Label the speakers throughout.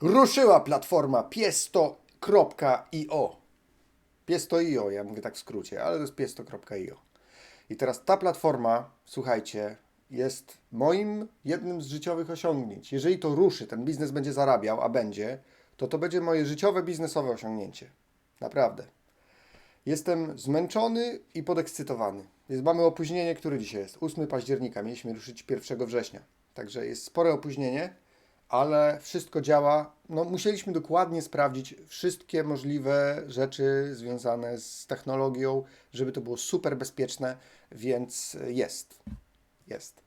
Speaker 1: Ruszyła platforma piesto.io. Piesto.io, ja mówię tak w skrócie, ale to jest piesto.io. I teraz ta platforma, słuchajcie, jest moim jednym z życiowych osiągnięć. Jeżeli to ruszy, ten biznes będzie zarabiał, a będzie, to to będzie moje życiowe, biznesowe osiągnięcie. Naprawdę. Jestem zmęczony i podekscytowany. Jest, mamy opóźnienie, które dzisiaj jest? 8 października, mieliśmy ruszyć 1 września. Także jest spore opóźnienie, ale wszystko działa. No, musieliśmy dokładnie sprawdzić wszystkie możliwe rzeczy związane z technologią, żeby to było super bezpieczne, więc jest. Jest.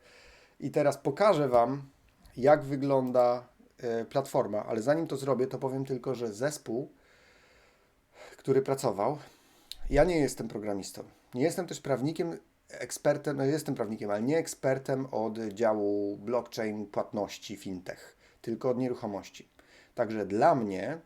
Speaker 1: I teraz pokażę Wam, jak wygląda e, platforma, ale zanim to zrobię, to powiem tylko, że zespół, który pracował, ja nie jestem programistą. Nie jestem też prawnikiem, ekspertem, no jestem prawnikiem, ale nie ekspertem od działu blockchain, płatności, fintech, tylko od nieruchomości. Także dla mnie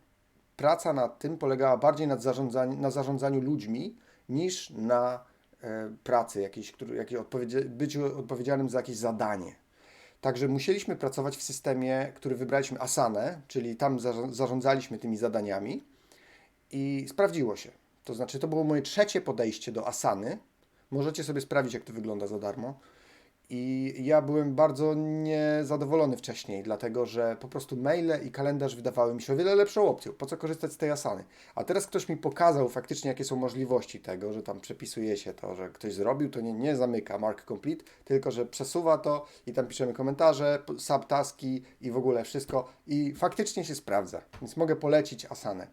Speaker 1: praca nad tym polegała bardziej nad zarządzaniu, na zarządzaniu ludźmi niż na e, pracy, jakiejś, który, jakiej odpowiedzi, byciu odpowiedzialnym za jakieś zadanie. Także musieliśmy pracować w systemie, który wybraliśmy Asanę, czyli tam zarząd- zarządzaliśmy tymi zadaniami i sprawdziło się. To znaczy, to było moje trzecie podejście do Asany. Możecie sobie sprawdzić, jak to wygląda za darmo. I ja byłem bardzo niezadowolony wcześniej, dlatego że po prostu maile i kalendarz wydawały mi się o wiele lepszą opcją. Po co korzystać z tej Asany? A teraz ktoś mi pokazał faktycznie, jakie są możliwości tego, że tam przepisuje się to, że ktoś zrobił, to nie, nie zamyka mark complete, tylko że przesuwa to i tam piszemy komentarze, subtaski i w ogóle wszystko. I faktycznie się sprawdza. Więc mogę polecić Asanę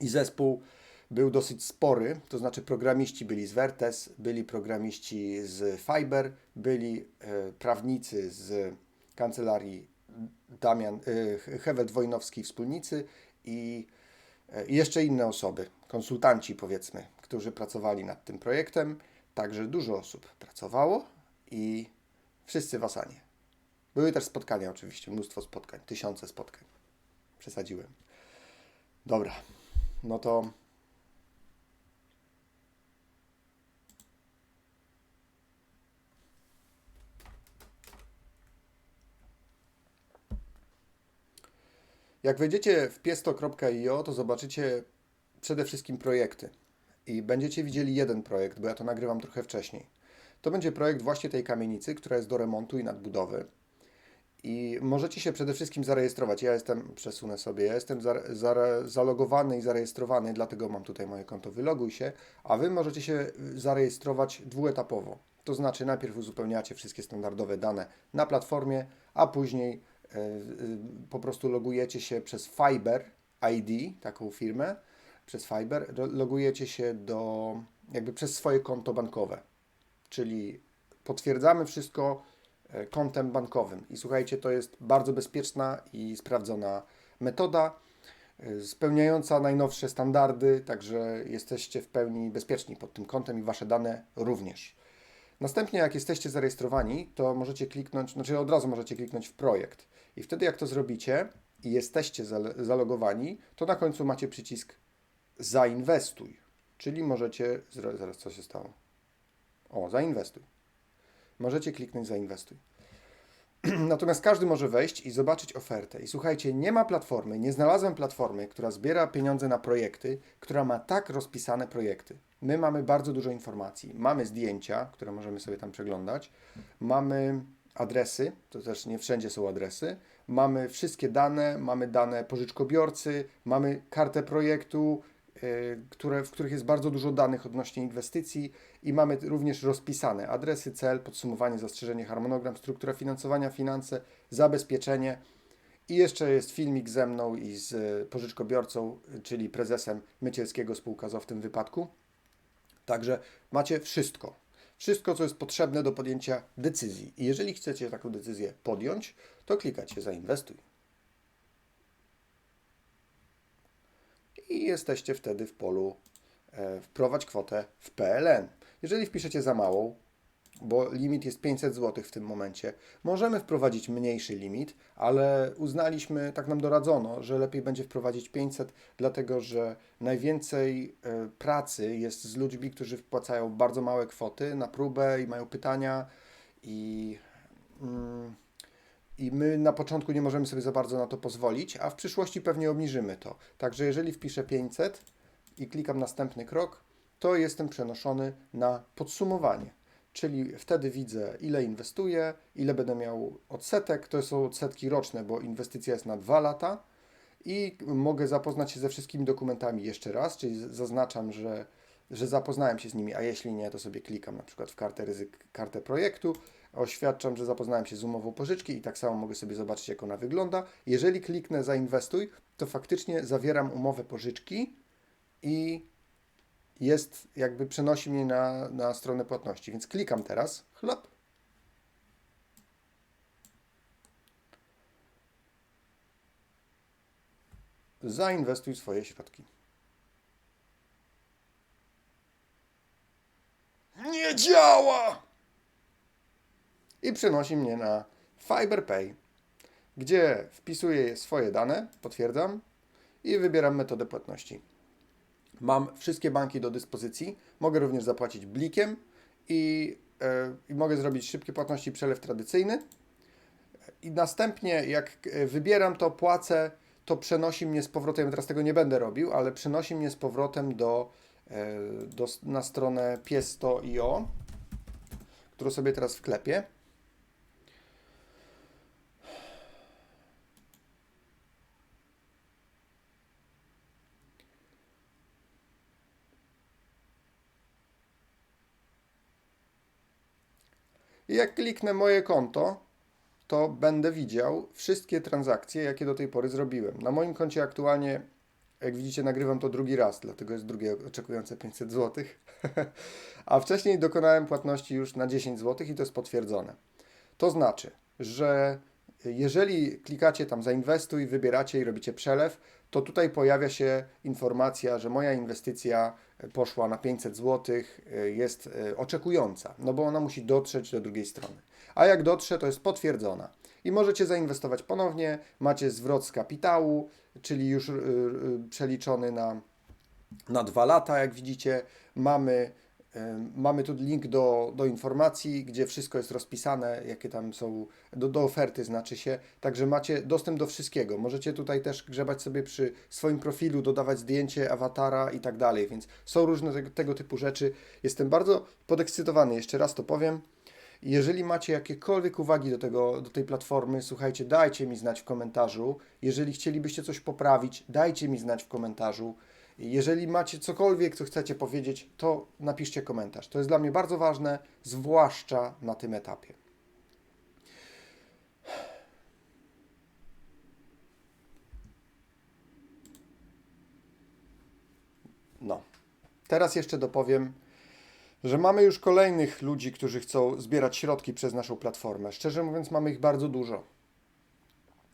Speaker 1: i zespół był dosyć spory, to znaczy programiści byli z Vertes, byli programiści z Fiber, byli e, prawnicy z kancelarii Damian, e, Hewelt Wojnowski wspólnicy i, e, i jeszcze inne osoby, konsultanci powiedzmy, którzy pracowali nad tym projektem. Także dużo osób pracowało i wszyscy w Asanie. Były też spotkania oczywiście, mnóstwo spotkań, tysiące spotkań. Przesadziłem. Dobra, no to jak wejdziecie w piesto.io, to zobaczycie przede wszystkim projekty. I będziecie widzieli jeden projekt, bo ja to nagrywam trochę wcześniej. To będzie projekt właśnie tej kamienicy, która jest do remontu i nadbudowy. I możecie się przede wszystkim zarejestrować. Ja jestem, przesunę sobie, ja jestem za, za, zalogowany i zarejestrowany, dlatego mam tutaj moje konto, wyloguj się, a Wy możecie się zarejestrować dwuetapowo. To znaczy najpierw uzupełniacie wszystkie standardowe dane na platformie, a później po prostu logujecie się przez Fiber ID, taką firmę, przez Fiber, logujecie się do, jakby przez swoje konto bankowe. Czyli potwierdzamy wszystko e, kontem bankowym. I słuchajcie, to jest bardzo bezpieczna i sprawdzona metoda, e, spełniająca najnowsze standardy, także jesteście w pełni bezpieczni pod tym kontem i wasze dane również. Następnie, jak jesteście zarejestrowani, to możecie kliknąć, znaczy od razu możecie kliknąć w projekt. I wtedy, jak to zrobicie i jesteście zalogowani, to na końcu macie przycisk zainwestuj. Czyli możecie. Zaraz co się stało? O, zainwestuj. Możecie kliknąć zainwestuj. Natomiast każdy może wejść i zobaczyć ofertę. I słuchajcie, nie ma platformy, nie znalazłem platformy, która zbiera pieniądze na projekty, która ma tak rozpisane projekty. My mamy bardzo dużo informacji. Mamy zdjęcia, które możemy sobie tam przeglądać. Mamy adresy, to też nie wszędzie są adresy. Mamy wszystkie dane, mamy dane pożyczkobiorcy, mamy kartę projektu, które, w których jest bardzo dużo danych odnośnie inwestycji i mamy również rozpisane adresy, cel, podsumowanie, zastrzeżenie, harmonogram, struktura finansowania, finanse, zabezpieczenie. I jeszcze jest filmik ze mną i z y, pożyczkobiorcą, y, czyli prezesem Mycielskiego Spółka ZO w tym wypadku. Także macie wszystko. Wszystko, co jest potrzebne do podjęcia decyzji. I jeżeli chcecie taką decyzję podjąć, to klikacie zainwestuj. I jesteście wtedy w polu e, wprowadź kwotę w PLN. Jeżeli wpiszecie za małą, bo limit jest 500 zł w tym momencie, możemy wprowadzić mniejszy limit, ale uznaliśmy, tak nam doradzono, że lepiej będzie wprowadzić 500, dlatego że najwięcej e, pracy jest z ludźmi, którzy wpłacają bardzo małe kwoty na próbę i mają pytania i. Mm, I my na początku nie możemy sobie za bardzo na to pozwolić, a w przyszłości pewnie obniżymy to. Także jeżeli wpiszę 500 i klikam następny krok, to jestem przenoszony na podsumowanie. Czyli wtedy widzę, ile inwestuję, ile będę miał odsetek. To są odsetki roczne, bo inwestycja jest na 2 lata i mogę zapoznać się ze wszystkimi dokumentami jeszcze raz, czyli zaznaczam, że, że zapoznałem się z nimi, a jeśli nie, to sobie klikam na przykład w kartę ryzyk, kartę projektu, oświadczam, że zapoznałem się z umową pożyczki i tak samo mogę sobie zobaczyć, jak ona wygląda. Jeżeli kliknę zainwestuj, to faktycznie zawieram umowę pożyczki i jest, jakby przenosi mnie na, na stronę płatności. Więc klikam teraz, chlop. Zainwestuj swoje środki. Nie działa! I przenosi mnie na FiberPay, gdzie wpisuję swoje dane, potwierdzam i wybieram metodę płatności. Mam wszystkie banki do dyspozycji. Mogę również zapłacić blikiem i, i mogę zrobić szybkie płatności, przelew tradycyjny. I następnie, jak e, wybieram to, płacę, to przenosi mnie z powrotem. Teraz tego nie będę robił, ale przenosi mnie z powrotem do, e, do, na stronę piesto.io, którą sobie teraz wklepię. I jak kliknę moje konto, to będę widział wszystkie transakcje, jakie do tej pory zrobiłem. Na moim koncie aktualnie, jak widzicie, nagrywam to drugi raz, dlatego jest drugie oczekujące 500 zł. A wcześniej dokonałem płatności już na 10 zł i to jest potwierdzone. To znaczy, że jeżeli klikacie tam zainwestuj, wybieracie i robicie przelew, to tutaj pojawia się informacja, że moja inwestycja poszła na 500 zł, jest e, oczekująca, no bo ona musi dotrzeć do drugiej strony. A jak dotrze, to jest potwierdzona. I możecie zainwestować ponownie, macie zwrot z kapitału, czyli już przeliczony na, na dwa lata, jak widzicie. Mamy, mamy tu link do, do informacji, gdzie wszystko jest rozpisane, jakie tam są, do, do oferty znaczy się. Także macie dostęp do wszystkiego. Możecie tutaj też grzebać sobie przy swoim profilu, dodawać zdjęcie, awatara i tak dalej, więc są różne tego, tego typu rzeczy. Jestem bardzo podekscytowany, jeszcze raz to powiem. Jeżeli macie jakiekolwiek uwagi do, tego, do tej platformy, słuchajcie, dajcie mi znać w komentarzu. Jeżeli chcielibyście coś poprawić, dajcie mi znać w komentarzu. Jeżeli macie cokolwiek, co chcecie powiedzieć, to napiszcie komentarz. To jest dla mnie bardzo ważne, zwłaszcza na tym etapie. No. Teraz jeszcze dopowiem, że mamy już kolejnych ludzi, którzy chcą zbierać środki przez naszą platformę. Szczerze mówiąc, mamy ich bardzo dużo.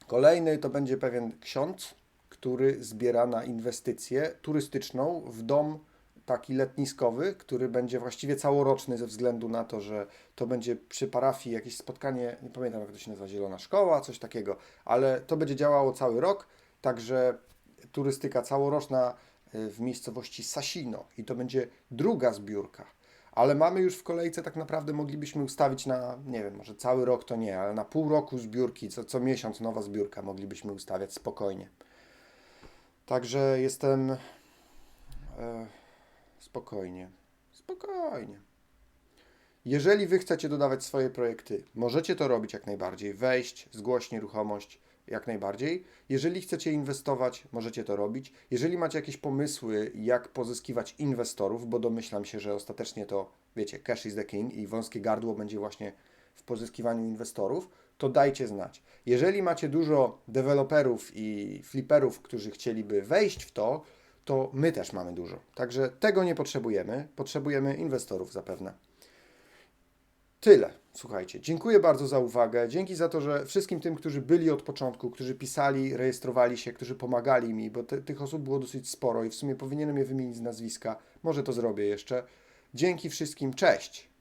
Speaker 1: Kolejny to będzie pewien ksiądz, który zbiera na inwestycję turystyczną w dom taki letniskowy, który będzie właściwie całoroczny ze względu na to, że to będzie przy parafii jakieś spotkanie, nie pamiętam jak to się nazywa, Zielona Szkoła, coś takiego, ale to będzie działało cały rok, także turystyka całoroczna y, w miejscowości Sasino i to będzie druga zbiórka. Ale mamy już w kolejce tak naprawdę moglibyśmy ustawić na, nie wiem, może cały rok to nie, ale na pół roku zbiórki, co, co miesiąc nowa zbiórka moglibyśmy ustawiać spokojnie. Także jestem e, spokojnie, spokojnie. Jeżeli Wy chcecie dodawać swoje projekty, możecie to robić jak najbardziej. Wejść, zgłoś nieruchomość jak najbardziej. Jeżeli chcecie inwestować, możecie to robić. Jeżeli macie jakieś pomysły, jak pozyskiwać inwestorów, bo domyślam się, że ostatecznie to, wiecie, cash is the king i wąskie gardło będzie właśnie w pozyskiwaniu inwestorów, to dajcie znać. Jeżeli macie dużo deweloperów i fliperów, którzy chcieliby wejść w to, to my też mamy dużo. Także tego nie potrzebujemy. Potrzebujemy inwestorów zapewne. Tyle. Słuchajcie, dziękuję bardzo za uwagę. Dzięki za to, że wszystkim tym, którzy byli od początku, którzy pisali, rejestrowali się, którzy pomagali mi, bo te, tych osób było dosyć sporo i w sumie powinienem je wymienić z nazwiska. Może to zrobię jeszcze. Dzięki wszystkim. Cześć.